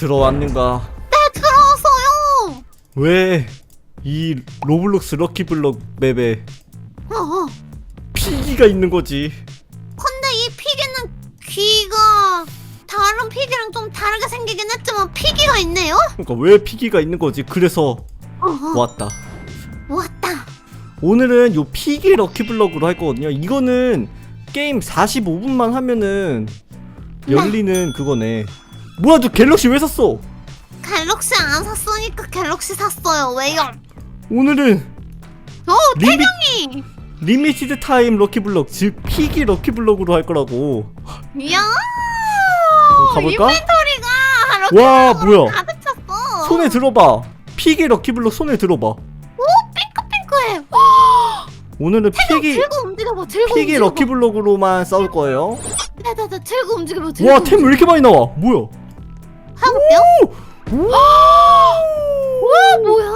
들어왔는가? 네 들어왔어요. 왜 이 로블록스 럭키블럭 맵에 어, 어. 피기가 있는 거지? 근데 이 피기는 귀가 다른 피기랑 좀 다르게 생기긴 했지만 피기가 있네요. 그러니까 왜 피기가 있는 거지? 그래서 어, 어. 왔다. 왔다. 오늘은 요 피기 럭키블럭으로 할 거거든요. 이거는 게임 45분만 하면은 열리는 그거네. 뭐야, 너 갤럭시 왜 샀어? 갤럭시 안 샀으니까 갤럭시 샀어요. 왜요? 오늘은 어 태경이. 리미티드 타임 럭키블럭, 즉 피기 럭키블럭으로 할 거라고. 이야. 가볼까? 인벤토리가 와, 뭐야? 가득 찼어. 손에 들어봐. 피기 럭키블럭 손에 들어봐. 오 핑크핑크해. 오늘은 피기 들고 움직여봐. 들고 피기 움직여봐. 럭키블럭으로만 싸울 거예요. 네네네 들고 움직여봐. 들고 와, 템 왜 이렇게 많이 나와? 뭐야? 해볼게요. 와 뭐야?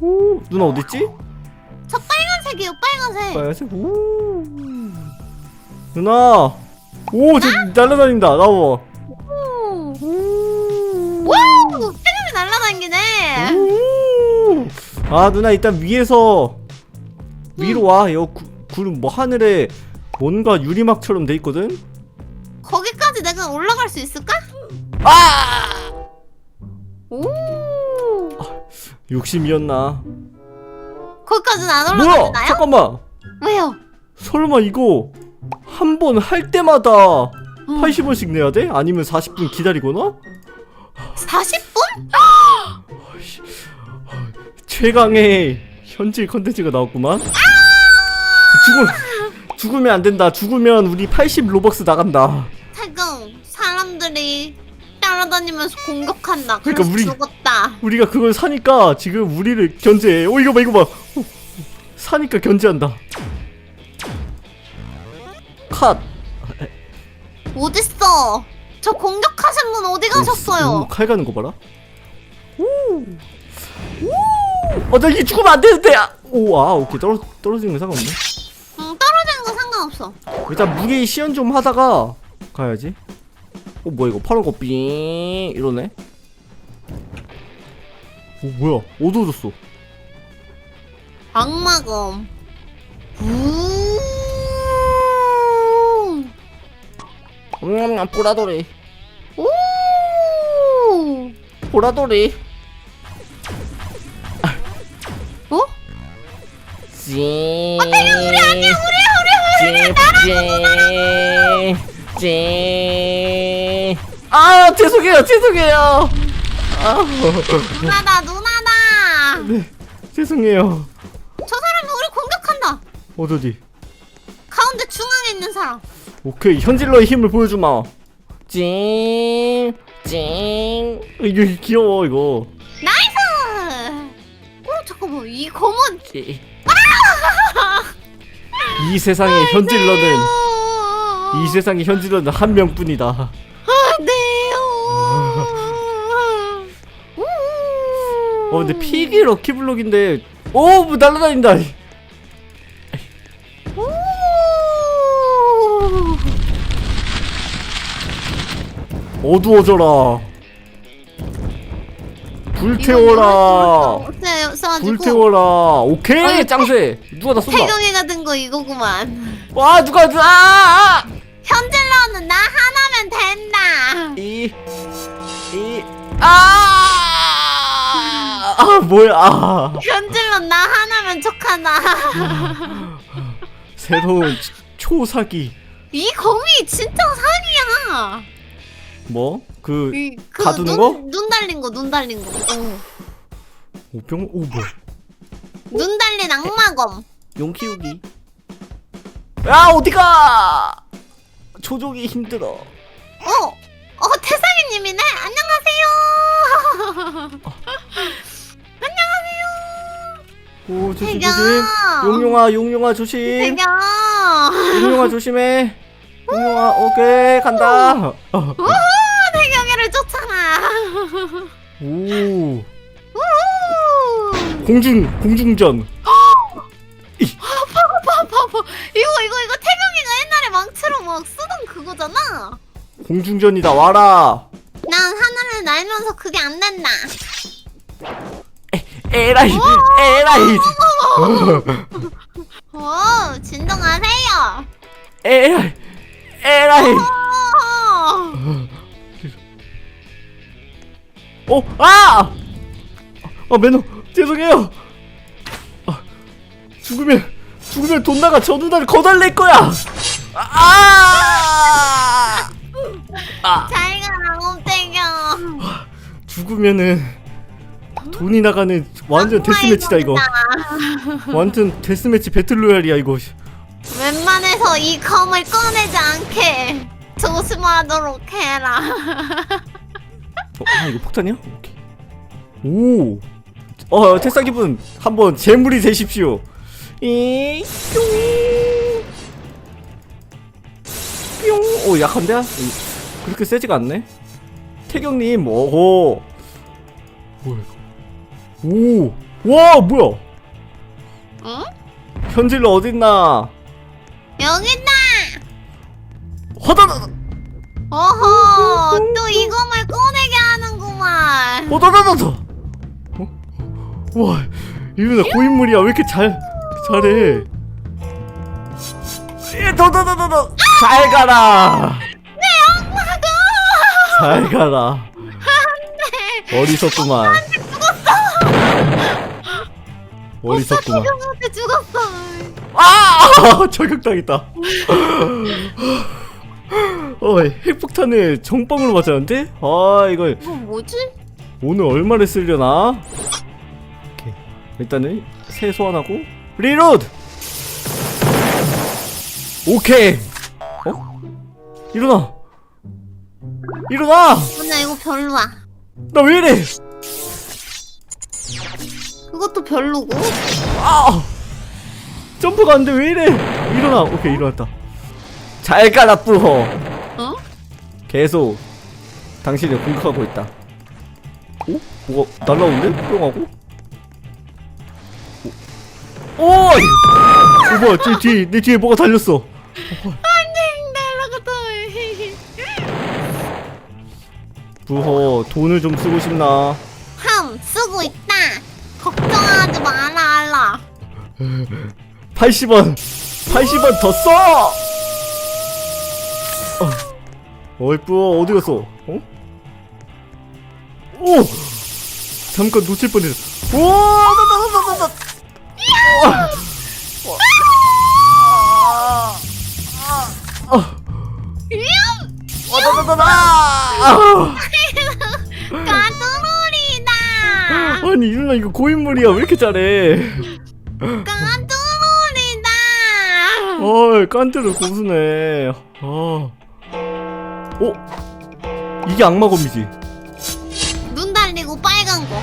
오, 누나 어딨지? 저 빨간색이에요. 빨간색. 빨간색. 오. 누나. 오, 저 날라다닌다. 나와. 오. 와우 태경이 날라다니네. 오. 아, 누나 일단 위에서 위로 와. 여 구, 구름 뭐 하늘에 뭔가 유리막처럼 돼 있거든. 거기까지 내가 올라갈 수 있을까? 아! 오. 욕심이었나? 거기까지는 안 뭐야? 올라가나요? 잠깐만. 왜요? 설마 이거 한 번 할 때마다 어. 80원씩 내야 돼? 아니면 40분 기다리거나? 40분? 최강의 현질 컨텐츠가 나왔구만. 죽음 죽으면 안 된다. 죽으면 우리 80 로벅스 나간다. 태경 사람들이 따라다니면서 공격한다. 그러니까 그래서 우리- 죽었다. 우리가 그걸 사니까 지금 우리를 견제해. 어 이거 봐 이거 봐. 어, 사니까 견제한다. 컷. 어딨어? 저 공격하신 분 어디 오, 가셨어요? 칼 가는 거 봐라. 오. 오. 어, 나 이게 죽으면 안 되는데. 아. 오, 아, 오케이. 떨어 떨어지는 거 상관없네. 응, 떨어지는 거 상관없어. 일단 무게 시연 좀 하다가 가야지. 어 뭐야 이거 파란 거 삥 이러네. 오 뭐야 어두워졌어. 악마검. 우. 음 보라돌이 오. 보라돌이. 어? 찡. 우리 아니야 우리 우리 우리 찡. 찡. 아 죄송해요 죄송해요. 아 누나다 누나다. 네, 죄송해요. 저 사람이 우리 공격한다. 어디? 가운데 중앙에 있는 사람. 오케이 현질러의 힘을 보여주마 찡, 찡 이거 귀여워 이거 나이스. 어 잠깐만 이 검은. 찡. 이 세상의 현질러는 이 세상의 현질러는 한 명뿐이다 네요. 어 근데 피기 럭키블럭인데 오뭐 날라다닌다 어두워져라 불태워라 불태워라 오케이 아니, 짱세 누가 나 쏜다 태경이가 든거 이거구만. 와 누가 아, 아! 현질러는 나 하나면 된다. 이, 이, 아! 아, 뭐야, 아. 현질러 나 하나면 척하나. 새로운 초- 초사기. 이 검이 진짜 사기야. 뭐? 그, 이, 그 가두는 눈, 거? 눈 달린 거, 눈 달린 거. 어. 오 병, 오, 뭐야. 눈 달린 악마검. 용 키우기. 야, 어디가! 조종이 힘들어. 어, 어 태상이님이네. 안녕하세요. 오, 조심, 태경. 조심. 용용아, 용용아, 조심. 태경. 용용아, 조심해. 용용아, 오케이, 간다. 어, 우 태경이를 쫓아라. 오, 우. 공중, 공중전. 봐봐, 봐봐. 이거 이거 이거 태경이가 옛날에 망치로 막 쓰던 그거잖아. 공중전이다, 와라. 난 하늘을 잘 날면서 그게 안 된다. 에라이 에라이 오, 진정하세요. 에라이 에라이 오, 어, 아! 아, 매너, 죄송해요. 아, 죽으면, 죽으면 돈 나가 저 누나를 거달릴 거야! 아! 아! 잘 가라, 곰탱이야. 죽으면은, 돈이 나가는 완전 데스매치다, 이거. 완전 데스매치 배틀로얄이야, 이거. 웬만해서 이 검을 꺼내지 않게 조심하도록 해라. 어, 아, 이거 폭탄이야? 오케이. 오! 어, 태사 기분 한번 재물이 되십시오. 이, 뿅! 뿅! 오, 약한데? 이, 그렇게 세지가 않네? 태경님, 오호! 뭐야, 이거. 오! 와, 뭐야! 응? 현질러 어딨나? 여기 있다. 허다다다! 어허, 또 이검을 꺼내게 하는구만. 허다다다다! 어? 와, 이누나 고인물이야. 왜 이렇게 잘, 잘해? 예, 더더더더더! 잘 가라! 잘 가라. 어리석구만. 어리석구만. 태경한테 죽었어. 아! 저격당했다. 어, 핵폭탄을 정방으로 맞았는데? 아, 이거 이거 뭐지? 오늘 얼마를 쓰려나? 오케이. 일단은 새 소환하고 리로드. 오케이. 어? 일어나. 일어나. 근데 이거 별로야. 나 왜 이래? 그것도 별로고. 아! 점프가 안 돼. 왜 이래? 일어나. 오케이, 일어났다. 잘 가라, 뿌허. 어? 계속 당신을 공격하고 있다. 오? 뭐가 날라오는데? 뿅하고? 오! 오! 어, 뭐야, 뒤, 뒤, 내 뒤에 뭐가 달렸어. 안돼, 부허, 돈을 좀 쓰고 싶나? 함, 쓰고 있다. 걱정하지 마라, 알라. 80원! 80원 더 써! 어. 어이, 뿌어, 어디 갔어? 어? 오! 잠깐 놓칠 뻔했어. 오! 나, 나, 나, 나, 나, 나. 와. 아. 아. 와, 나, 나, 나, 나. 아. 까뚜루리다. 아니, 이누나 이거 고인물이야. 왜 이렇게 잘해? 까뚜루리다. 어이 깐트를 고수네 아. 어? 이게 악마검이지 눈 달리고 빨간 거.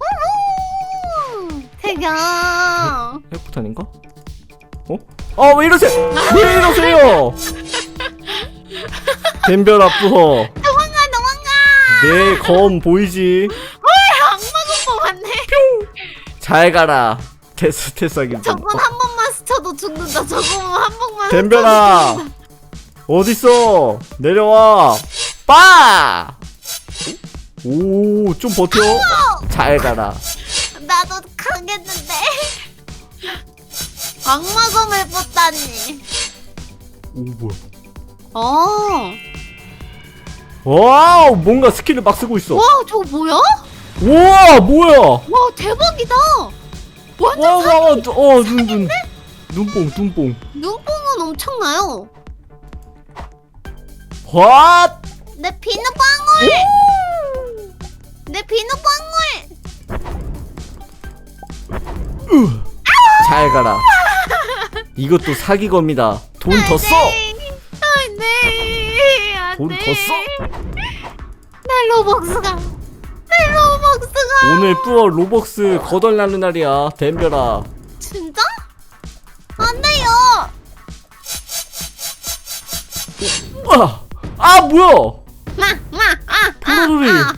우후! 태경. 핵폭탄인가? 어? 아 왜 이러세요 왜 이러세요 댐벼라 도망가. 내 검 보이지 악마가 뽑았네. 잘 가라 테스 테스하기 저건 한 번만 스쳐도 죽는다. 저건 한 번만. 댐벼라 어딨어 내려와 빠! 오 좀 버텨 잘 가라 스쳐도 나도 가겠는데. 악마검을 뽑다니. 오 뭐야 어. 와우 뭔가 스킬을 막 쓰고 있어 와, 저거 뭐야? 우와 뭐야 와, 대박이다. 완전 와와와 어 눈눈 눈뽕 눈뽕 눈뽕은 엄청나요. 왓내 비누방울. 내 비누방울. 잘 가라 이것도 사기검이다 돈 더 써! 안돼. 돈더 써! 내 로벅스가. 내 로벅스가. 오늘 뿌어 로벅스 거덜나는 날이야 댐벼라 진짜? 안 돼요. 아! 아 뭐야 마, 마, 아. 아, 아.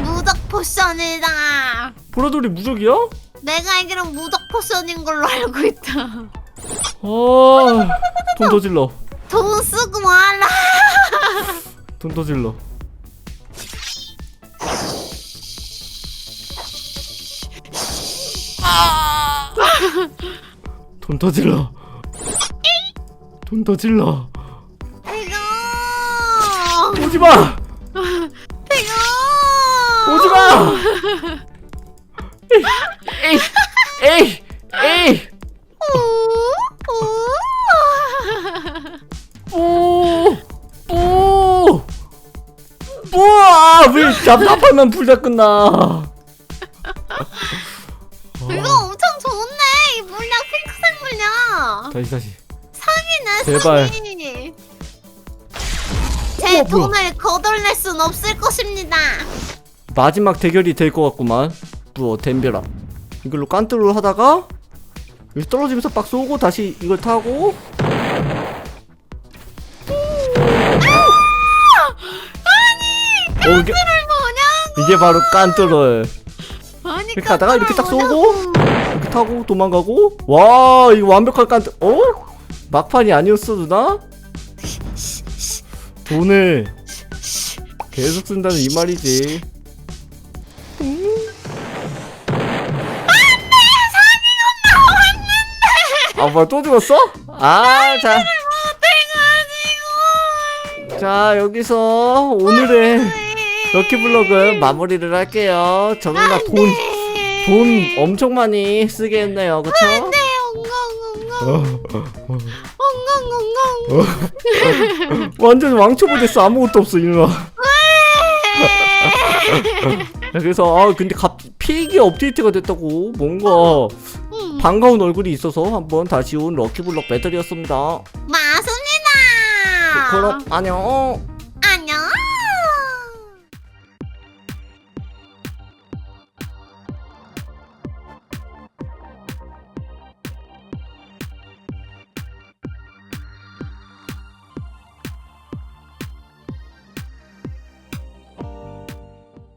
무적 포션이다. 보라돌이 무적이야? 내가 알기론 무적 포션인 걸로 알고 있다. 아돈 더 질러 돈 쓰고 말라. 돈 더 질러 돈 더 질러 돈 더 질러 이거 오지마 이거 오지 마 에이 에이 에이 오! 오! 우와! 왜 답답하면 불다 끝나? 제발. 제 우와, 뭐야. 돈을 거덜낼 순 없을 것입니다 마지막 대결이 될 것 같구만. 부어 댐벼라. 이걸로 깐뚜루 하다가 여기 떨어지면서 빡 쏘고 다시 이걸 타고 아니! 어, 이게, 뭐냐고 이게 바로 깐뚜루. 아니 이렇게 하다가 이렇게 딱 쏘고 뭐냐고. 이렇게 타고 도망가고 와 이거 완벽한 깐뚜 어? 막판이 아니었어 누나? 돈을 계속 쓴다는 이 말이지 아 뭐야 또 죽었어? 아 자 자 여기서 오늘의 럭키블럭은 마무리를 할게요 정말 돈돈 엄청 많이 쓰게 했네요 그쵸? 네, 엉엉엉엉. 완전 왕초보 됐어. 아무것도 없어 이누나. 그래서 아 근데 갑 피기 업데이트가 됐다고. 뭔가 음, 반가운 얼굴이 있어서 한번 다시 온 럭키블럭 배틀이었습니다. 맞습니다. 그럼 안녕